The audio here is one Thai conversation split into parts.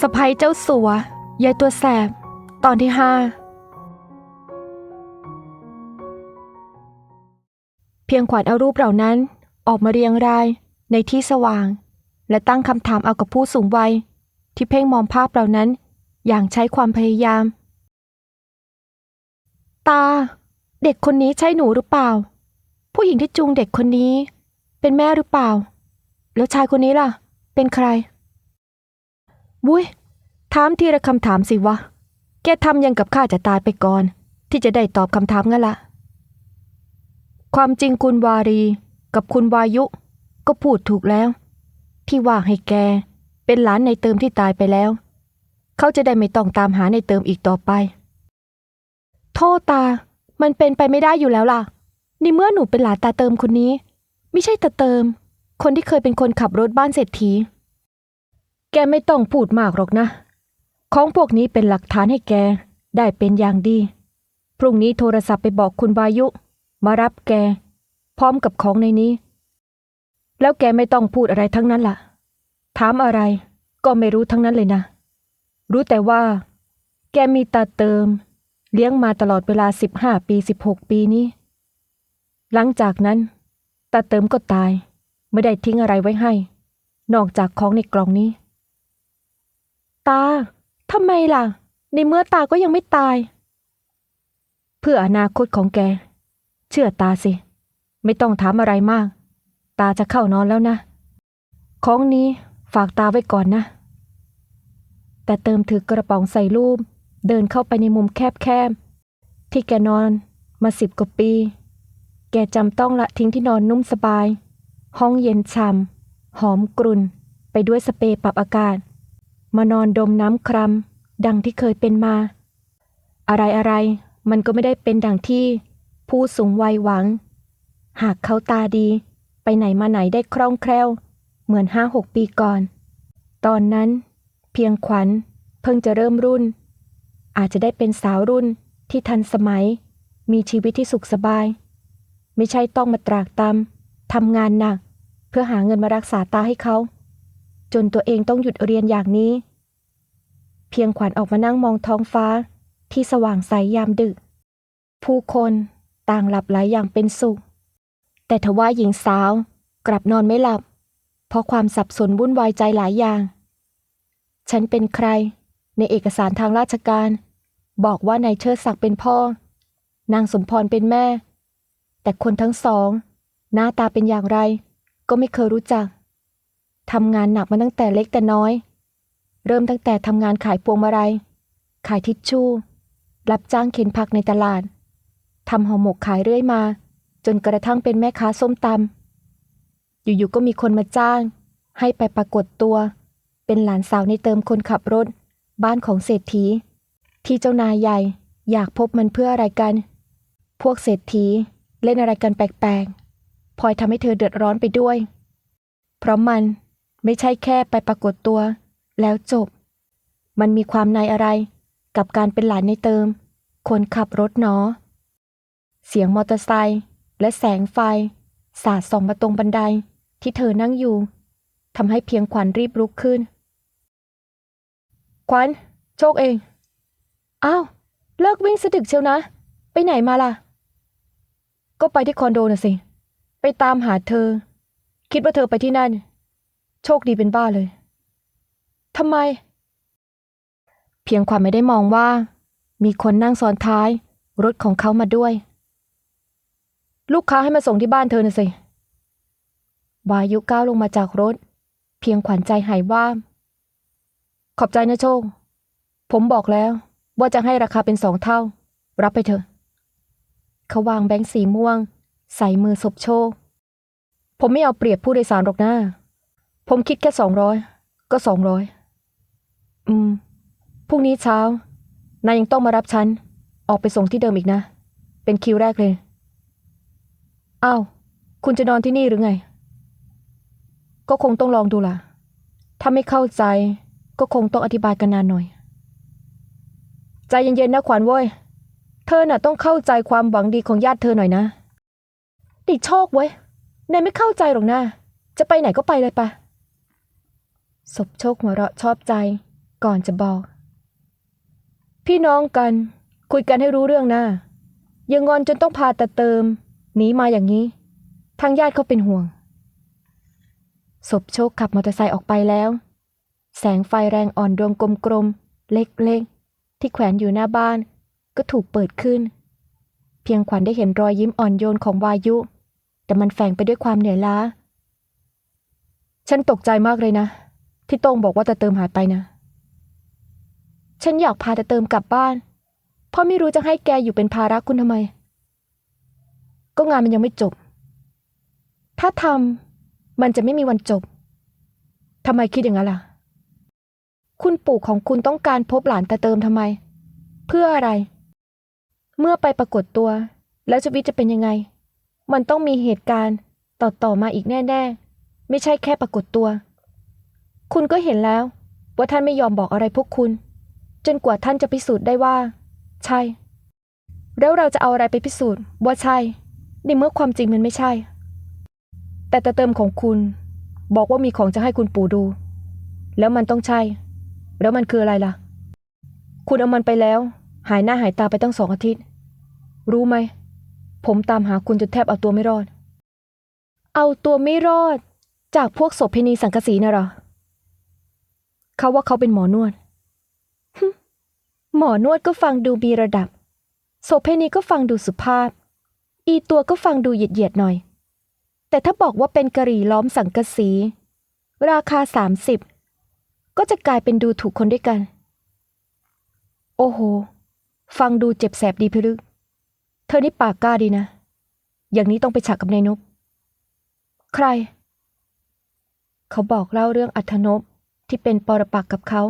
สะพ้ยเจ้าสัวยายตัวแสบ ตอนที่ห้าเพียงขวัญเอารูปเหล่านั้นออกมาเรียงรายในที่สว่าง และตั้งคำถามเอากับผู้สูงวัย ที่เพ่งมองภาพเหล่านั้น อย่างใช้ความพยายาม ตา เด็กคนนี้ใช่หนูหรือเปล่า ผู้หญิงที่จูงเด็กคนนี้ เป็นแม่หรือเปล่า แล้วชายคนนี้ล่ะ เป็นใคร บุ้ยถามทีละคำถามสิวะ แกทำยังกับข้าจะตายไปก่อน ที่จะได้ตอบคำถามงั้นละ ความจริงคุณวารีกับคุณวายุ ก็พูดถูกแล้ว ที่ว่าให้แกเป็นหลานในเติมที่ตายไปแล้ว เขาจะได้ไม่ต้องตามหาในเติมอีกต่อไป โทษตา มันเป็นไปไม่ได้อยู่แล้วล่ะในเมื่อหนูเป็นหลานตาเติมคนนี้ ไม่ใช่ตาเติม คนที่เคยเป็นคนขับรถบ้านเศรษฐี แกไม่ต้องพูดมากหรอกนะ ของพวกนี้เป็นหลักฐานให้แก ได้เป็นอย่างดี พรุ่งนี้โทรศัพท์ไปบอกคุณวายุ มารับแก พร้อมกับของในนี้ แล้วแกไม่ต้องพูดอะไรทั้งนั้นล่ะ ถามอะไรก็ไม่รู้ทั้งนั้นเลยนะ รู้แต่ว่า แกมีตาเติม เลี้ยงมาตลอดเวลาสิบห้าปีสิบหกปีนี้ หลังจากนั้น ตาเติมก็ตาย ไม่ได้ทิ้งอะไรไว้ให้ นอกจากของในกล่องนี้ ตาทำไมล่ะ ในเมื่อตาก็ยังไม่ตาย เพื่ออนาคตของแก เชื่อตาสิ ไม่ต้องถามอะไรมาก ตาจะเข้านอนแล้วนะ ของนี้ฝากตาไว้ก่อนนะ แต่เติมถือกระป๋องใส่รูป เดินเข้าไปในมุมแคบๆ ที่แกนอนมาสิบกว่าปี แกจำต้องละทิ้งที่นอนนุ่มสบาย ห้องเย็นฉ่ำหอมกรุ่น ไปด้วยสเปรย์ปรับอากาศ มานอนดมน้ำครำดังที่เคยเป็นมา อะไรอะไรๆมันก็ไม่ได้เป็นดังที่ ผู้สูงวัยหวัง หากเขาตาดี ไปไหนมาไหนได้คล่องแคล่ว เหมือนห้าหกปีก่อน ตอนนั้น เพียงขวัญ เพิ่งจะเริ่มรุ่น อาจจะได้เป็นสาวรุ่นที่ทันสมัย มีชีวิตที่สุขสบาย ไม่ใช่ต้องมาตรากตำทำงานหนัก เพื่อหาเงินมารักษาตาให้เขา จนตัวเองต้องหยุดเรียนอย่างนี้ เพียงขวัญออกมานั่งมองท้องฟ้าที่สว่างใสยามดึก ผู้คนต่างหลับไหลอย่างเป็นสุข แต่ทว่าหญิงสาวกลับนอนไม่หลับ เพราะความสับสนวุ่นวายใจหลายอย่าง ฉันเป็นใคร ในเอกสารทางราชการ บอกว่านายเชิดศักดิ์เป็นพ่อ นางสมพรเป็นแม่ แต่คนทั้งสอง หน้าตาเป็นอย่างไร ก็ไม่เคยรู้จัก ทำงานหนักมาตั้งแต่เล็กแต่น้อย เริ่มตั้งแต่ทำงานขายพวงมาลัย ขายทิชชู่ รับจ้างเข็นผักในตลาด ทำห่อหมกขายเรื่อยมา จนกระทั่งเป็นแม่ค้าส้มตำ อยู่ๆ ก็มีคนมาจ้าง ให้ไปปรากฏตัว เป็นหลานสาวในเติมคนขับรถ บ้านของเศรษฐี ที่เจ้านายใหญ่อยากพบมันเพื่ออะไรกัน พวกเศรษฐีเล่นอะไรกันแปลกๆพลอยทำให้เธอเดือดร้อนไปด้วย เพราะมัน ไม่ใช่แค่ไปปรากฏตัว แล้วจบ มันมีความในอะไร กับการเป็นหลานในเติม คนขับรถเนาะเสียงมอเตอร์ไซค์และแสงไฟ สาดส่องมาตรงบันไดที่เธอนั่งอยู่ทำให้เพียงขวัญรีบลุกขึ้น ขวัญโชคเอง อ้าว เลิกวิ่งสะดึกเชียวนะ ไปไหนมาล่ะ ก็ไปที่คอนโดน่ะสิ ไปตามหาเธอ คิดว่าเธอไปที่นั่น โชคดีเป็นบ้าเลยทำไม เพียงขวัญไม่ได้มองว่า มีคนนั่งซ้อนท้าย รถของเขามาด้วย ลูกค้าให้มาส่งที่บ้านเธอน่ะสิวายุก้าวลงมาจากรถ เพียงขวัญใจหายว่า ขอบใจนะโชค ผมบอกแล้วว่าจะให้ราคาเป็นสองเท่า รับไปเถอะเขาวางแบงค์สีม่วง ใส่มือศพโชค ผมไม่เอาเปรียบผู้โดยสารหรอกนะ ผมคิดแค่สองร้อยก็สองร้อยอืมพรุ่งนี้เช้านายยังต้องมารับฉัน ออกไปส่งที่เดิมอีกนะ เป็นคิวแรกเลยอ้าว คุณจะนอนที่นี่หรือไง ก็คงต้องลองดูล่ะ ถ้าไม่เข้าใจ ก็คงต้องอธิบายกันนานหน่อย ใจเย็นๆนะขวัญเว้ย เธอน่ะต้องเข้าใจความหวังดีของญาติเธอหน่อยนะติโชคเว้ยนายไม่เข้าใจหรอกนะ จะไปไหนก็ไปเลยปะ ศพโชคหัวเราะชอบใจ ก่อนจะบอก พี่น้องกัน คุยกันให้รู้เรื่องนะย่างอนจนต้องพาตาเติมหนีมาอย่างนี้ ทางญาติเขาเป็นห่วง ศพโชคขับมอเตอร์ไซค์ออกไปแล้ว แสงไฟแรงอ่อนดวงกลมๆ เล็กๆ ที่แขวนอยู่หน้าบ้าน ก็ถูกเปิดขึ้น เพียงขวัญได้เห็นรอยยิ้มอ่อนโยนของวายุ แต่มันแฝงไปด้วยความเหนื่อยล้า ฉันตกใจมากเลยนะ ที่โต้งบอกว่าตาเติมหายไปนะ ฉันอยากพาแตาเติมกลับบ้าน เพราะไม่รู้จะให้แกอยู่เป็นภาระคุณทำไม ก็งานมันยังไม่จบ ถ้าทำมันจะไม่มีวันจบทำไมคิดอย่างนั้นล่ะ คุณปู่ของคุณต้องการพบหลานตาเติมทำไม เพื่ออะไร เมื่อไปปรากฏตัว แล้วชีวิตจะเป็นยังไง มันต้องมีเหตุการณ์ต่อๆมาอีกแน่ ๆ ไม่ใช่แค่ปรากฏตัว คุณก็เห็นแล้ว ว่าท่านไม่ยอมบอกอะไรพวกคุณ จนกว่าท่านจะพิสูจน์ได้ว่า ใช่ แล้วเราจะเอาอะไรไปพิสูจน์ว่าใช่ในเมื่อความจริงมันไม่ใช่ แต่ตาเติมของคุณ บอกว่ามีของจะให้คุณปู่ดู แล้วมันต้องใช่ แล้วมันคืออะไรล่ะ คุณเอามันไปแล้ว หายหน้าหายตาไปตั้งสองอาทิตย์ รู้ไหม ผมตามหาคุณจนแทบเอาตัวไม่รอด เอาตัวไม่รอด จากพวกโสเภณีสังกสีน่ะหรอ เขาว่าเขาเป็นหมอนวด หมอนวดก็ฟังดูมีระดับ โสเภณีก็ฟังดูสุภาพ อีตัวก็ฟังดูเหยียดๆหน่อย แต่ถ้าบอกว่าเป็นกะหรี่ล้อมสังกะสี ราคาสามสิบก็จะกลายเป็นดูถูกคนด้วยกัน โอ้โห ฟังดูเจ็บแสบดีพิรึก เธอนี่ปากกล้าดีนะ อย่างนี้ต้องไปฉากกับนายนบ ใคร เขาบอกเล่าเรื่องอัธนบ ที่เป็นปรปักกับเขา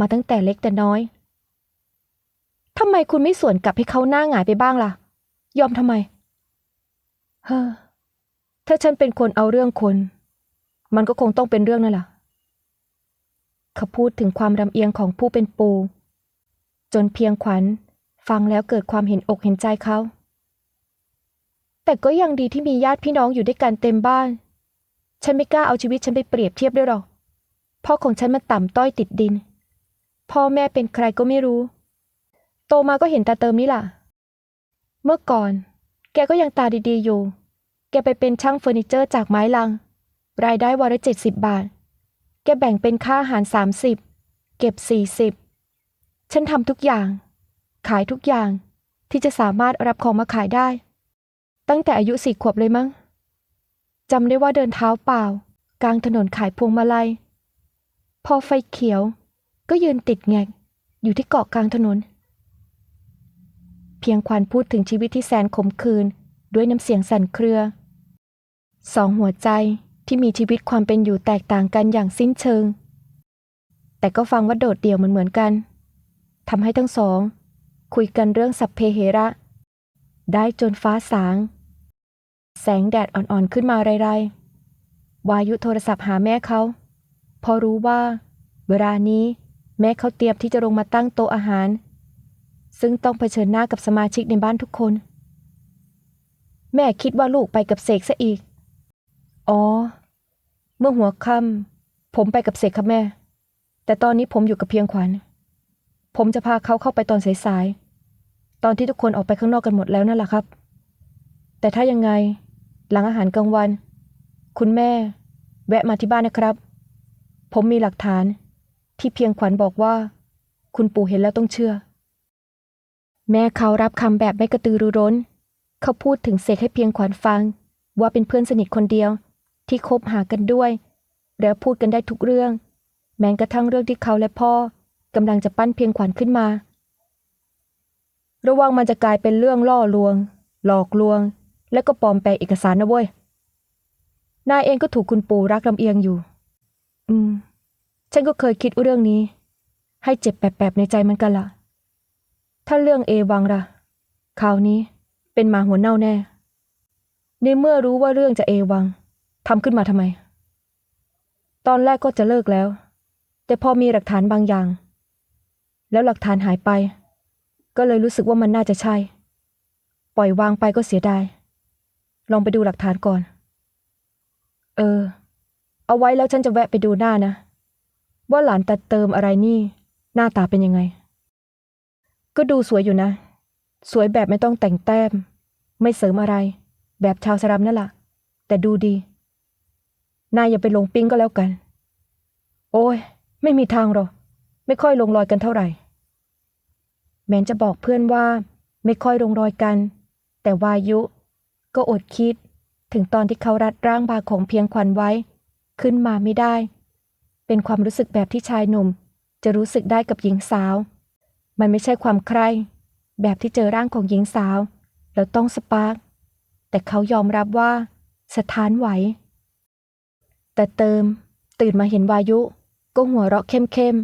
มาตั้งแต่เล็กแต่น้อยทำไมคุณไม่สวนกลับให้เขาหน้าหงายไปบ้างล่ะ ยอมทำไม เฮ้อ ถ้าฉันเป็นคนเอาเรื่องคน มันก็คงต้องเป็นเรื่องนั่นแหละเขาพูดถึงความรำเอียงของผู้เป็นปู จนเพียงขวัญ ฟังแล้วเกิดความเห็นอกเห็นใจเขา แต่ก็ยังดีที่มีญาติพี่น้องอยู่ด้วยกันเต็มบ้าน ฉันไม่กล้าเอาชีวิตฉันไปเปรียบเทียบด้วยหรอก พ่อของฉันมันต่ำต้อยติดดิน พ่อแม่เป็นใครก็ไม่รู้ โตมาก็เห็นตาเติมนี่ล่ะ เมื่อก่อน แกก็ยังตาดี ๆ อยู่ แกไปเป็นช่างเฟอร์นิเจอร์จากไม้ลัง รายได้วันละเจ็ดสิบบาท แกแบ่งเป็นค่าอาหารสามสิบเก็บสี่สิบฉันทำทุกอย่าง ขายทุกอย่างที่จะสามารถรับของมาขายได้ ตั้งแต่อายุสี่ขวบเลยมั้งจำได้ว่าเดินเท้าเปล่า กลางถนนขายพวงมาลัย พอไฟเขียว ก็ยืนติดแงกอยู่ที่เกาะกลางถนน เพียงขวัญพูดถึงชีวิตที่แสนขมขื่นด้วยน้ำเสียงสั่นเครือ สองหัวใจที่มีชีวิตความเป็นอยู่แตกต่างกันอย่างสิ้นเชิง แต่ก็ฟังว่าโดดเดี่ยวเหมือนเหมือนกันทำให้ทั้งสอง คุยกันเรื่องสัพเพเหระ ได้จนฟ้าสาง แสงแดดอ่อนๆขึ้นมาไรๆ วายุโทรศัพท์หาแม่เขา พอรู้ว่า เวลานี้แม่เขาเตรียมที่จะลงมาตั้งโต๊ะอาหาร ซึ่งต้องเผชิญหน้ากับสมาชิกในบ้านทุกคน แม่คิดว่าลูกไปกับเสกซะอีก อ๋อ เมื่อหัวค่ำผมไปกับเสกครับแม่ แต่ตอนนี้ผมอยู่กับเพียงขวัญ ผมจะพาเขาเข้าไปตอนสายๆ ตอนที่ทุกคนออกไปข้างนอกกันหมดแล้วนั่นแหละครับ แต่ถ้ายังไง หลังอาหารกลางวัน คุณแม่ แวะมาที่บ้านนะครับ ผมมีหลักฐาน ที่เพียงขวัญบอกว่า คุณปู่เห็นแล้วต้องเชื่อ แม่เขารับคำแบบไม่กระตือรือร้น เขาพูดถึงเสกให้เพียงขวัญฟัง ว่าเป็นเพื่อนสนิทคนเดียว ที่คบหากันด้วย แล้วพูดกันได้ทุกเรื่อง แม้กระทั่งเรื่องที่เขาและพ่อกำลังจะปั้นเพียงขวัญขึ้นมา ระวังมันจะกลายเป็นเรื่องล่อลวง หลอกลวง และก็ปลอมแปลงเอกสารนะเว้ยนายเองก็ถูกคุณปู่รักลำเอียงอยู่ อืม ฉันก็เคยคิดเรื่องนี้ ให้เจ็บแปบๆในใจมันกันละถ้าเรื่องเอวังล่ะคราวนี้เป็นหมาหัวเน่าแน่ ในเมื่อรู้ว่าเรื่องจะเอวังทำขึ้นมาทำไม ตอนแรกก็จะเลิกแล้ว แต่พอมีหลักฐานบางอย่าง แล้วหลักฐานหายไป ก็เลยรู้สึกว่ามันน่าจะใช่ ปล่อยวางไปก็เสียดาย ลองไปดูหลักฐานก่อน เออ เอาไว้แล้วฉันจะแวะไปดูหน้านะ ว่าหลานตัดเติมอะไรนี่ หน้าตาเป็นยังไง ก็ดูสวยอยู่นะ สวยแบบไม่ต้องแต่งแต้ม ไม่เสริมอะไร แบบชาวสลัมนั่นแหละแต่ดูดี นายอย่าไปลงปิ๊งก็แล้วกัน โอ้ย ไม่มีทางหรอกไม่ค่อยลงรอยกันเท่าไหร่ แม้นจะบอกเพื่อนว่า ไม่ค่อยลงรอยกัน แต่วายุ ก็อดคิด ถึงตอนที่เขารัดร่างบาของเพียงขวัญไว้ ขึ้นมาไม่ได้ เป็นความรู้สึกแบบที่ชายหนุ่ม จะรู้สึกได้กับหญิงสาว มันไม่ใช่ความใคร่แบบที่เจอร่างของหญิงสาว แล้วต้องสปาร์กแต่เขายอมรับว่า สถานไหว แต่เติม ตื่นมาเห็นวายุ ก็หัวเราะเข้ม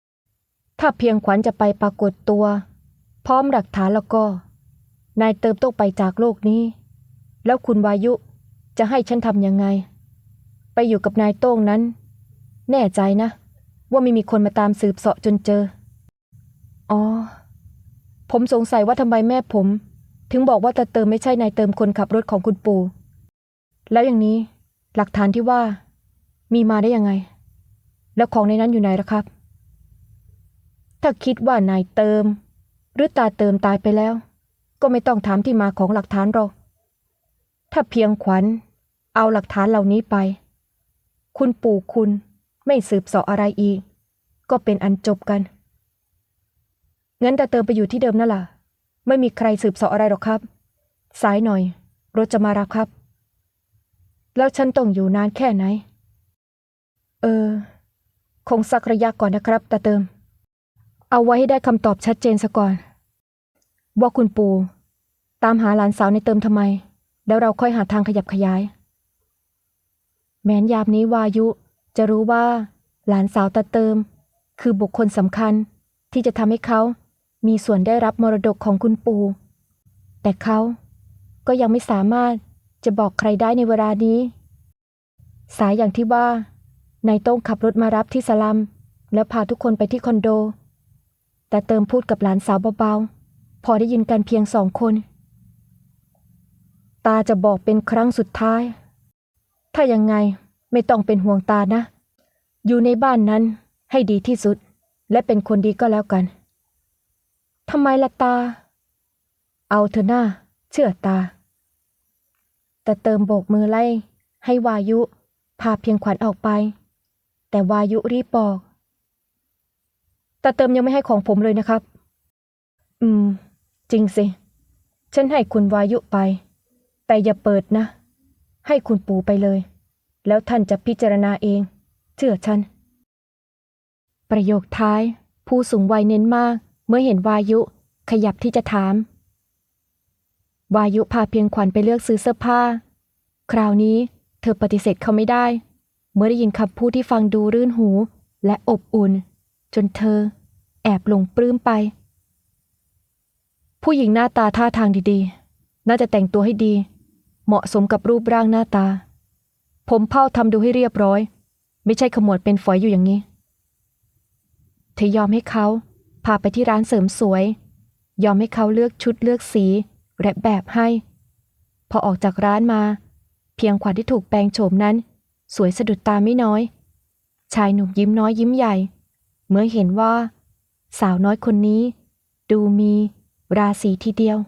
ๆ ถ้าเพียงขวัญจะไปปรากฏตัว พร้อมหลักฐานแล้วก็ นายเติมต้องไปจากโลกนี้ แล้วคุณวายุจะให้ฉันทำยังไง ไปอยู่กับนายโต้งนั้น แน่ใจนะ ว่าไม่มีคนมาตามสืบเสาะจนเจอ อ๋อ ผมสงสัยว่าทำไมแม่ผม ถึงบอกว่าตาเติมไม่ใช่นายเติมคนขับรถของคุณปู่ แล้วอย่างนี้ หลักฐานที่ว่า มีมาได้ยังไง แล้วของในนั้นอยู่ไหนล่ะครับ ถ้าคิดว่านายเติม หรือตาเติมตายไปแล้ว ก็ไม่ต้องถามที่มาของหลักฐานหรอกถ้าเพียงขวัญ เอาหลักฐานเหล่านี้ไป คุณปู่คุณไม่สืบสาะอะไรอีก ก็เป็นอันจบกัน งั้นตาเติมไปอยู่ที่เดิมนั่นล่ะ ไม่มีใครสืบสาะอะไรหรอกครับ สายหน่อย รถจะมารับครับ แล้วฉันต้องอยู่นานแค่ไหน เออ คงสักระยะก่อนนะครับตาเติม เอาไว้ให้ได้คำตอบชัดเจนซะก่อน ว่าคุณปู่ตามหาหลานสาวในเติมทำไม แล้วเราค่อยหาทางขยับขยาย แม้นยามนี้วายุจะรู้ว่า หลานสาวตาเติม คือบุคคลสำคัญที่จะทำให้เขา มีส่วนได้รับมรดกของคุณปู่ แต่เขาก็ยังไม่สามารถจะบอกใครได้ในเวลานี้ สายอย่างที่ว่านายโต้งขับรถมารับที่สลัม แล้วพาทุกคนไปที่คอนโด แต่เติมพูดกับหลานสาวเบาๆ พอได้ยินกันเพียงสองคน ตาจะบอกเป็นครั้งสุดท้าย ถ้ายังไงไม่ต้องเป็นห่วงตานะ อยู่ในบ้านนั้นให้ดีที่สุด และเป็นคนดีก็แล้วกันทำไมล่ะตา เอาเถอหน้า เชื่อตา แต่เติมโบกมือไล่ ให้วายุพาเพียงขวัญออกไป แต่วายุรีบบอก แต่เติมยังไม่ให้ของผมเลยนะครับ อืม จริงสิ ฉันให้คุณวายุไป แต่อย่าเปิดนะ ให้คุณปู่ไปเลย แล้วท่านจะพิจารณาเอง เชื่อฉัน ประโยคท้าย ผู้สูงวัยเน้นมาก เมื่อเห็นวายุ ขยับที่จะถาม วายุพาเพียงขวัญไปเลือกซื้อเสื้อผ้า คราวนี้เธอปฏิเสธเขาไม่ได้ เมื่อได้ยินคำพูดที่ฟังดูรื่นหูและอบอุ่น จนเธอ แอบหลงปลื้มไป ผู้หญิงหน้าตาท่าทางดีๆ น่าจะแต่งตัวให้ดี เหมาะสมกับรูปร่างหน้าตา ผมเผ้าทำดูให้เรียบร้อย ไม่ใช่ขมวดเป็นฝอยอยู่อย่างนี้ เธอยอมให้เขาพาไปที่ร้านเสริมสวย ยอมให้เขาเลือกชุดเลือกสีและแบบให้ พอออกจากร้านมา เพียงขวัญที่ถูกแปลงโฉมนั้น สวยสะดุดตาไม่น้อย ชายหนุ่มยิ้มน้อยยิ้มใหญ่ เมื่อเห็นว่า สาวน้อยคนนี้ ดูมีราศีทีเดียว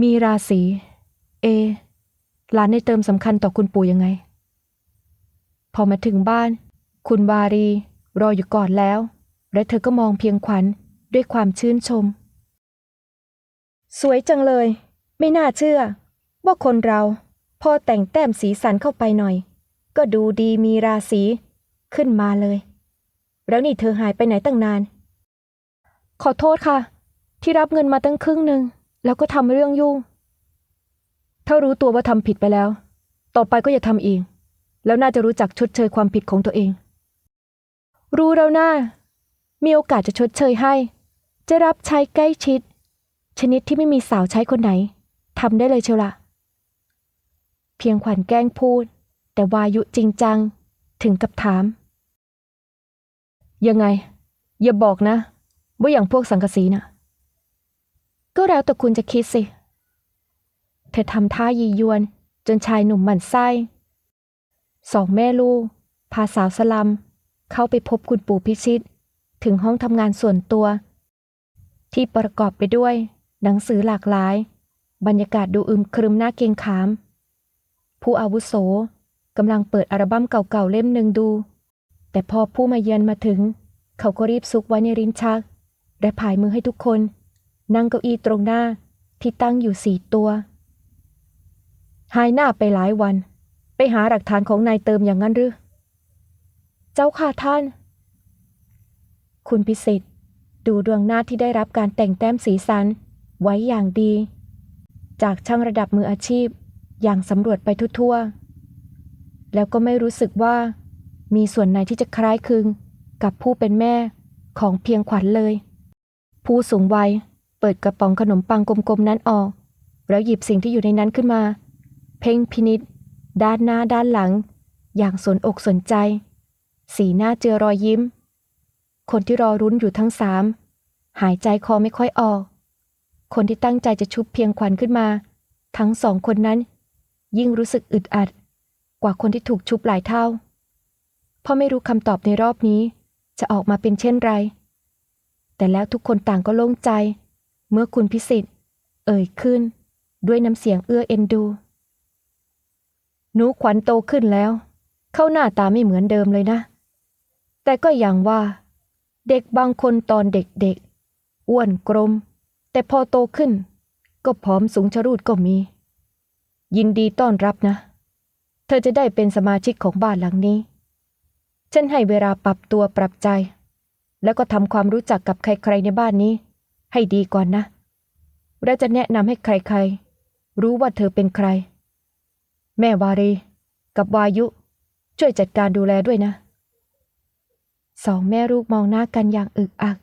มีราศี เอ หลานในเติมสำคัญต่อคุณปู่ยังไง พอมาถึงบ้าน คุณวารี รออยู่ก่อนแล้ว และเธอก็มองเพียงขวัญด้วยความชื่นชม สวยจังเลย ไม่น่าเชื่อ ว่าคนเราพอแต่งแต้มสีสันเข้าไปหน่อย ก็ดูดีมีราศีขึ้นมาเลย แล้วนี่เธอหายไปไหนตั้งนาน ขอโทษค่ะ ที่รับเงินมาตั้งครึ่งหนึ่งแล้วก็ทำเรื่องยุ่ง ถ้ารู้ตัวว่าทำผิดไปแล้ว ต่อไปก็อย่าทำอีก แล้วน่าจะรู้จักชดเชยความผิดของตัวเอง รู้แล้วนะ่ามีโอกาสจะชดเชยให้ จะรับใช้ใกล้ชิด ชนิดที่ไม่มีสาวใช้คนไหนทำได้เลยเชียวละเพียงขวัญแกล้งพูด แต่วายุจริงจัง ถึงกับถาม ยังไง อย่าบอกนะ ว่าอย่างพวกสังกสีน่ะ ก็แล้วแต่คุณจะคิดสิ เธอทำท่ายียวน จนชายหนุ่มหมั่นไส้ สองแม่ลูก พาสาวสลัม เข้าไปพบคุณปู่พิชิต ถึงห้องทำงานส่วนตัว ที่ประกอบไปด้วย หนังสือหลากหลาย บรรยากาศดูอึมครึมน่าเกงขาม ผู้อาวุโสกำลังเปิดอัลบั้มเก่าๆเล่มหนึ่งดู แต่พอผู้มาเยือนมาถึง เขาก็รีบซุกไว้ในริมชัก และผายมือให้ทุกคน นั่งเก้าอี้ตรงหน้าที่ตั้งอยู่สี่ตัว หายหน้าไปหลายวัน ไปหาหลักฐานของนายเติมอย่างนั้นหรือ เจ้าค่ะท่าน คุณพิสิทธิ์ ดูดวงหน้าที่ได้รับการแต่งแต้มสีสัน ไว้อย่างดี จากช่างระดับมืออาชีพ อย่างสำรวจไปทั่วๆ แล้วก็ไม่รู้สึกว่า มีส่วนไหนที่จะคล้ายคลึง กับผู้เป็นแม่ของเพียงขวัญเลย ผู้สูงวัยเปิดกระป๋องขนมปังกลมๆนั้นออก แล้วหยิบสิ่งที่อยู่ในนั้นขึ้นมา เพ่งพินิษด้านหน้าด้านหลัง อย่างสนอกสนใจ สีหน้าเจือรอยยิ้ม คนที่รอรุ้นอยู่ทั้งสามหายใจคอไม่ค่อยออก คนที่ตั้งใจจะชุบเพียงขวัญขึ้นมา ทั้งสองคนนั้น ยิ่งรู้สึกอึดอัด กว่าคนที่ถูกชุบหลายเท่าเพราะไม่รู้คำตอบในรอบนี้ จะออกมาเป็นเช่นไร แต่แล้วทุกคนต่างก็โล่งใจ เมื่อคุณพิสิทธิ์ เอ่ยขึ้น ด้วยน้ำเสียงเอื้อเอ็นดู หนูขวัญโตขึ้นแล้ว เข้าหน้าตาไม่เหมือนเดิมเลยนะ แต่ก็อย่างว่า เด็กบางคนตอนเด็กๆอ้วนกลม แต่พอโตขึ้น ก็ผอมสูงชรูดก็มี ยินดีต้อนรับนะ เธอจะได้เป็นสมาชิกของบ้านหลังนี้ ฉันให้เวลาปรับตัวปรับใจ แล้วก็ทำความรู้จักกับใครๆในบ้านนี้ ให้ดีก่อนนะ และจะแนะนำให้ใครๆ รู้ว่าเธอเป็นใคร แม่วารี กับวายุ ช่วยจัดการดูแลด้วยนะ สองแม่ลูกมองหน้ากันอย่างอึกอัก